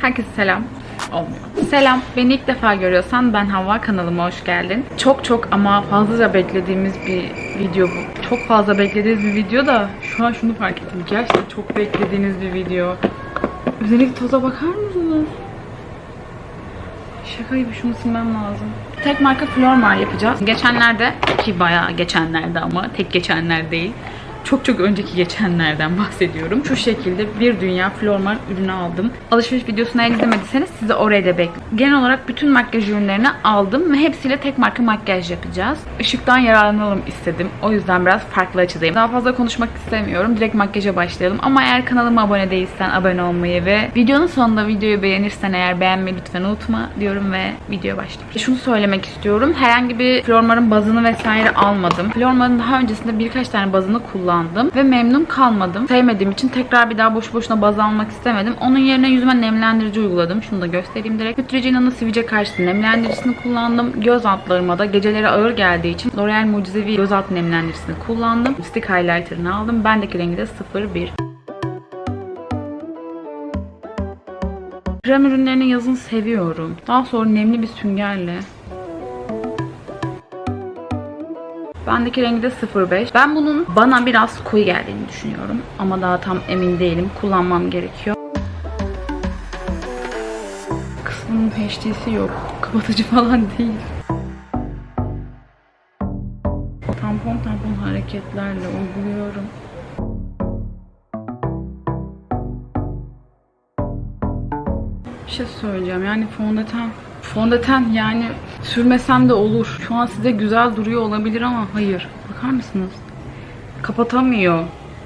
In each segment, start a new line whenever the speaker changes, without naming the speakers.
Herkese selam. Olmuyor. Selam. Beni ilk defa görüyorsan ben Havva kanalıma hoş geldin. Çok çok ama fazlaca beklediğimiz bir video bu. Çok fazla beklediğiniz bir video da şu an şunu fark ettim. Gerçekten çok beklediğiniz bir video. Özellikle toza bakar mısınız? Şaka gibi şunu silmem lazım. Tek marka Flormar yapacağız. Geçenlerde ki bayağı geçenlerde ama tek geçenler değil. Çok çok önceki geçenlerden bahsediyorum. Şu şekilde bir dünya Flormar ürünü aldım. Alışveriş videosunu eğer izlemediyseniz sizi oraya da bekliyorum. Genel olarak bütün makyaj ürünlerini aldım ve hepsiyle tek marka makyaj yapacağız. Işıktan yararlanalım istedim. O yüzden biraz farklı açıdayım. Daha fazla konuşmak istemiyorum. Direkt makyaja başlayalım. Ama eğer kanalıma abone değilsen abone olmayı ve videonun sonunda videoyu beğenirsen eğer beğenmeyi lütfen unutma diyorum ve videoya başlayalım. Şunu söylemek istiyorum. Herhangi bir Flormar'ın bazını vesaire almadım. Flormar'ın daha öncesinde birkaç tane bazını kullandım ve memnun kalmadım. Sevmediğim için tekrar bir daha boş boşuna baz almak istemedim. Onun yerine yüzüme nemlendirici uyguladım. Şunu da göstereyim direkt. Neutrogena'nın sivilce karşıtı nemlendiricisini kullandım. Göz altlarıma da geceleri ağır geldiği için L'Oreal Mucizevi göz alt nemlendiricisini kullandım. Stick highlighter'ını aldım. Bendeki rengi de 01. Krem ürünlerini yazın seviyorum. Daha sonra nemli bir süngerle Bendeki rengi de 05. Ben bunun bana biraz koyu geldiğini düşünüyorum. Ama daha tam emin değilim. Kullanmam gerekiyor. Kısmının HD'si yok. Kapatıcı falan değil. Tampon tampon hareketlerle uyguluyorum. Bir şey söyleyeceğim. Yani fondöten fondöten yani sürmesem de olur. Şu an size güzel duruyor olabilir ama hayır. Bakar mısınız? Kapatamıyor.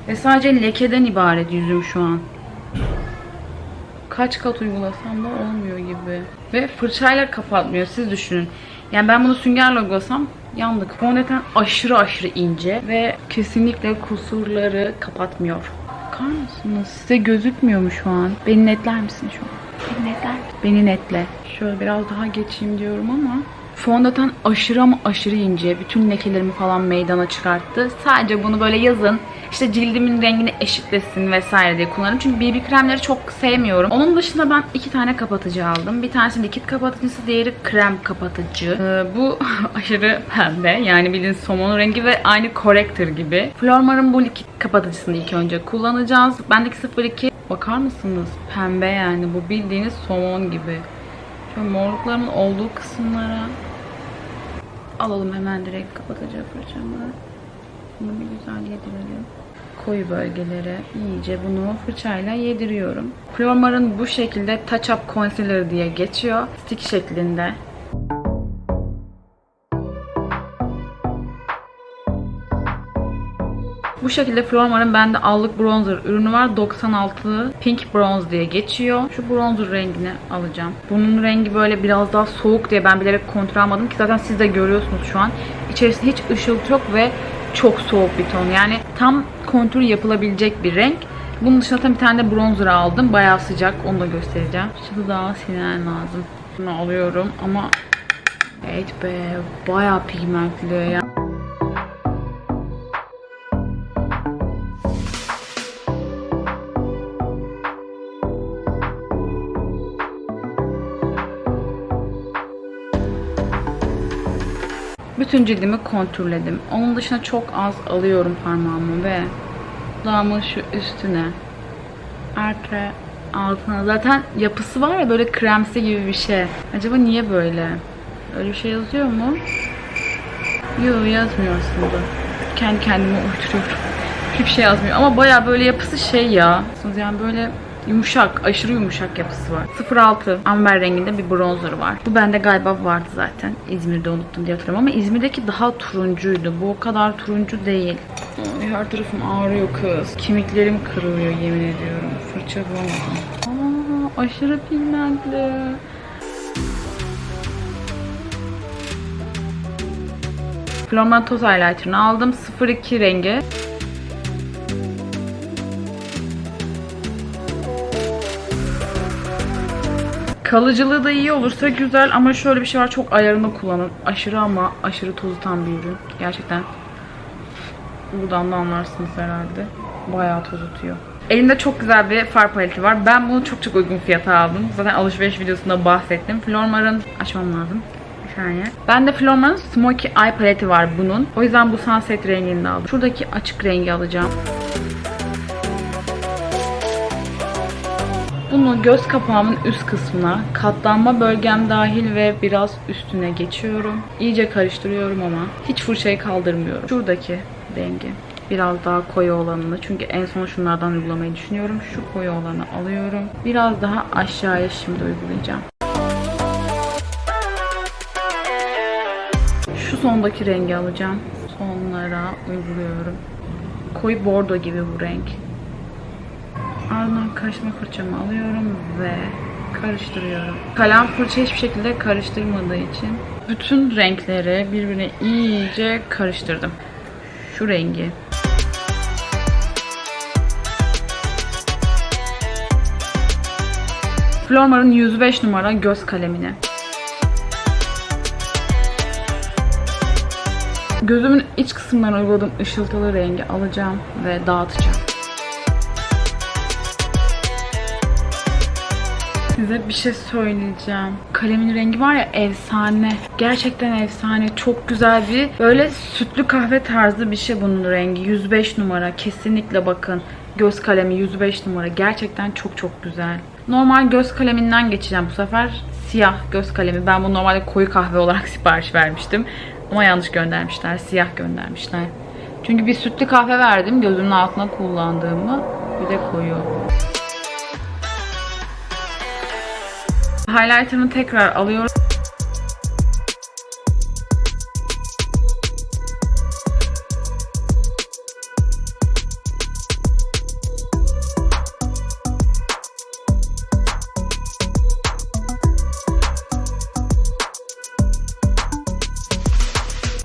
Ve sadece lekeden ibaret yüzüm şu an. Kaç kat uygulasam da olmuyor gibi. Ve fırçayla kapatmıyor. Siz düşünün. Yani ben bunu süngerle uygulasam yandık. Fondöten aşırı aşırı ince ve kesinlikle kusurları kapatmıyor. Bakar mısınız? Size gözükmüyor mu şu an? Beni netler misin şu an? Netler? Beni netle. Şöyle biraz daha geçeyim diyorum ama fondöten aşırı ama aşırı ince. Bütün lekelerimi falan meydana çıkarttı. Sadece bunu böyle yazın işte cildimin rengini eşitlesin vesaire diye kullanırım. Çünkü BB kremleri çok sevmiyorum. Onun dışında ben iki tane kapatıcı aldım. Bir tanesi likit kapatıcısı, diğeri krem kapatıcı. Ee, bu aşırı pembe. Yani bildiğiniz somon rengi ve aynı corrector gibi. Flormar'ın bu likit kapatıcısını ilk önce kullanacağız. Bendeki 02 bakar mısınız? Pembe yani. Bu bildiğiniz somon gibi. Şöyle morluklarımın olduğu kısımlara alalım hemen direkt kapatıcı fırçamı. Bunu bir güzel yedirelim. Koyu bölgelere iyice bunu fırçayla yediriyorum. Flormar'ın bu şekilde Touch Up Concealer diye geçiyor. Stick şeklinde. Bu şekilde Flormar'ın bende allık bronzer ürünü var. 96 Pink Bronze diye geçiyor. Şu bronzer rengini alacağım. Bunun rengi böyle biraz daha soğuk diye ben bilerek kontrol almadım ki zaten siz de görüyorsunuz şu an. İçerisinde hiç ışıltı yok ve çok soğuk bir ton. Yani tam kontür yapılabilecek bir renk. Bunun dışında tabii bir tane de bronzer aldım. Bayağı sıcak. Onu da göstereceğim. Şimdi daha silmen lazım. Bunu alıyorum ama Evet be bayağı pigmentli ya. Bütün cildimi kontürledim. Onun dışında çok az alıyorum parmağımı ve dudağımın şu üstüne, arka altına. Zaten yapısı var ya böyle kremsi gibi bir şey. Acaba niye böyle? Öyle bir şey yazıyor mu? Yok yazmıyor aslında. Kendi kendime uyduruyorum. Hiçbir şey yazmıyor. Ama baya böyle yapısı şey ya. Yani böyle Yumuşak, aşırı yumuşak yapısı var. 06 amber renginde bir bronzer var. Bu bende galiba vardı zaten. İzmir'de unuttum diye hatırlıyorum ama İzmir'deki daha turuncuydu. Bu o kadar turuncu değil. Ay, her tarafım ağrıyor kız. Kemiklerim kırılıyor yemin ediyorum. Fırça bulamadım. Aa, aşırı pigmentli. Florman Toz Highlighter'ını aldım. 02 rengi. Kalıcılığı da iyi olursa güzel ama şöyle bir şey var çok ayarını kullanın. Aşırı ama aşırı tozutan bir ürün. Gerçekten buradan da anlarsınız herhalde. Bayağı tozutuyor. Elimde çok güzel bir far paleti var. Ben bunu çok çok uygun fiyata aldım. Zaten alışveriş videosunda bahsettim. Flormar'ın açmam lazım. Bir saniye. Ben de Flormar'ın Smoky Eye paleti var bunun. O yüzden bu sunset rengini aldım. Şuradaki açık rengi alacağım. Bunu göz kapağımın üst kısmına, katlanma bölgem dahil ve biraz üstüne geçiyorum. İyice karıştırıyorum ama hiç fırçayı kaldırmıyorum. Şuradaki rengi biraz daha koyu olanını çünkü en son şunlardan uygulamayı düşünüyorum. Şu koyu olanı alıyorum. Biraz daha aşağıya şimdi uygulayacağım. Şu sondaki rengi alacağım. Sonlara uyguluyorum. Koyu bordo gibi bu renk. Ardından karıştırma fırçamı alıyorum ve karıştırıyorum. Kalem fırça hiçbir şekilde karıştırmadığı için bütün renkleri birbirine iyice karıştırdım. Şu rengi. Flormar'ın 105 numara göz kalemini. Gözümün iç kısımlarına uyguladığım ışıltılı rengi alacağım ve dağıtacağım. Size bir şey söyleyeceğim. Kalemin rengi var ya efsane. Gerçekten efsane. Çok güzel bir böyle sütlü kahve tarzı bir şey bunun rengi. 105 numara. Kesinlikle bakın. Göz kalemi 105 numara. Gerçekten çok çok güzel. Normal göz kaleminden geçeceğim bu sefer. Siyah göz kalemi. Ben bunu normalde koyu kahve olarak sipariş vermiştim. Ama yanlış göndermişler. Siyah göndermişler. Çünkü bir sütlü kahve verdim. Gözümün altına kullandığımı. Bir de koyu. Highlighter'ımı tekrar alıyorum.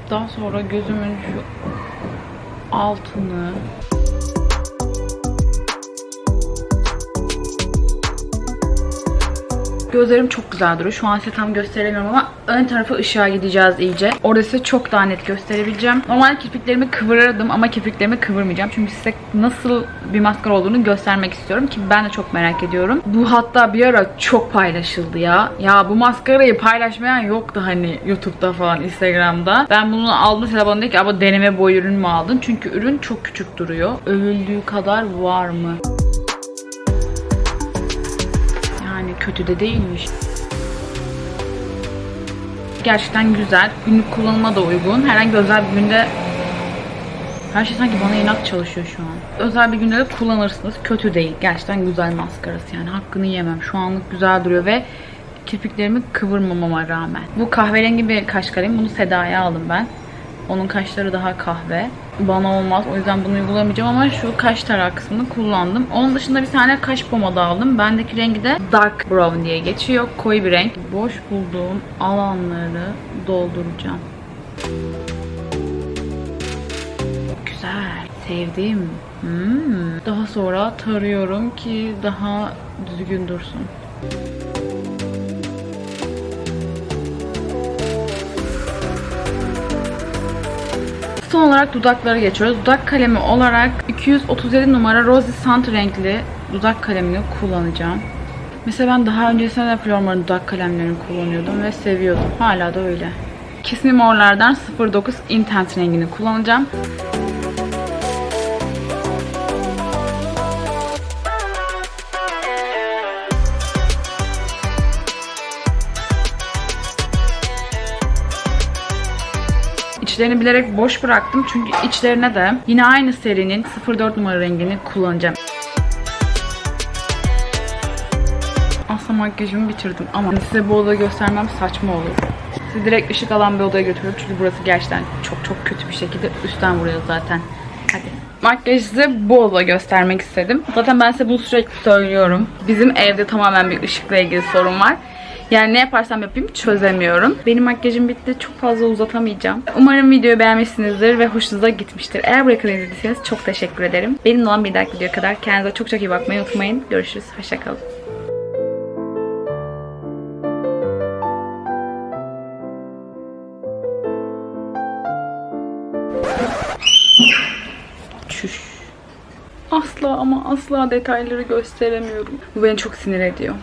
Daha sonra gözümün şu altını Gözlerim çok güzel duruyor. Şu an size tam gösteremiyorum ama ön tarafa ışığa gideceğiz iyice. Orada size çok daha net gösterebileceğim. Normal kirpiklerimi kıvırırdım ama kirpiklerimi kıvırmayacağım. Çünkü size nasıl bir maskara olduğunu göstermek istiyorum ki ben de çok merak ediyorum. Bu hatta bir ara çok paylaşıldı ya. Ya bu maskarayı paylaşmayan yoktu hani YouTube'da falan Instagram'da. Ben bunu aldım Seda bana dedi ki ama deneme boy ürün mü aldın? Çünkü ürün çok küçük duruyor. Övüldüğü kadar var mı? Kötü de değilmiş. Gerçekten güzel. Günlük kullanıma da uygun. Herhangi özel bir günde her şey sanki bana inat çalışıyor şu an. Özel bir günde de kullanırsınız. Kötü değil. Gerçekten güzel maskarası yani. Hakkını yemem. Şu anlık güzel duruyor ve kirpiklerimi kıvırmamama rağmen. Bu kahverengi bir kaş kalemi. Bunu Seda'ya aldım ben. Onun kaşları daha kahve. Bana olmaz. O yüzden bunu uygulamayacağım ama şu kaş tarak kısmını kullandım. Onun dışında bir tane kaş pomada aldım. Bendeki rengi de dark brown diye geçiyor. Koyu bir renk. Boş bulduğum alanları dolduracağım. Güzel. Sevdim. Hmm. Daha sonra tarıyorum ki daha düzgün dursun. Son olarak dudaklara geçiyoruz. Dudak kalemi olarak 237 numara Rosy Sand renkli dudak kalemini kullanacağım. Mesela ben daha öncesinde de Flormar'ın dudak kalemlerini kullanıyordum ve seviyordum. Hala da öyle. Kiss Me More'lardan 09 Intense rengini kullanacağım. İçlerini bilerek boş bıraktım çünkü içlerine de yine aynı serinin 04 numara rengini kullanacağım. Aslında makyajımı bitirdim ama size bu odayı göstermem saçma olur. Sizi direkt ışık alan bir odaya götürüyorum çünkü burası gerçekten çok çok kötü bir şekilde üstten vuruyor zaten. Hadi. Makyajı size bu odada göstermek istedim. Zaten ben size bunu sürekli söylüyorum. Bizim evde tamamen bir ışıkla ilgili sorun var. Yani ne yaparsam yapayım çözemiyorum. Benim makyajım bitti. Çok fazla uzatamayacağım. Umarım videoyu beğenmişsinizdir ve hoşunuza gitmiştir. Eğer buraya kadar izlediyseniz çok teşekkür ederim. Benim olan bir dahaki videoya kadar kendinize çok çok iyi bakmayı unutmayın. Görüşürüz. Hoşçakalın. Çüş. Asla ama asla detayları gösteremiyorum. Bu beni çok sinir ediyor.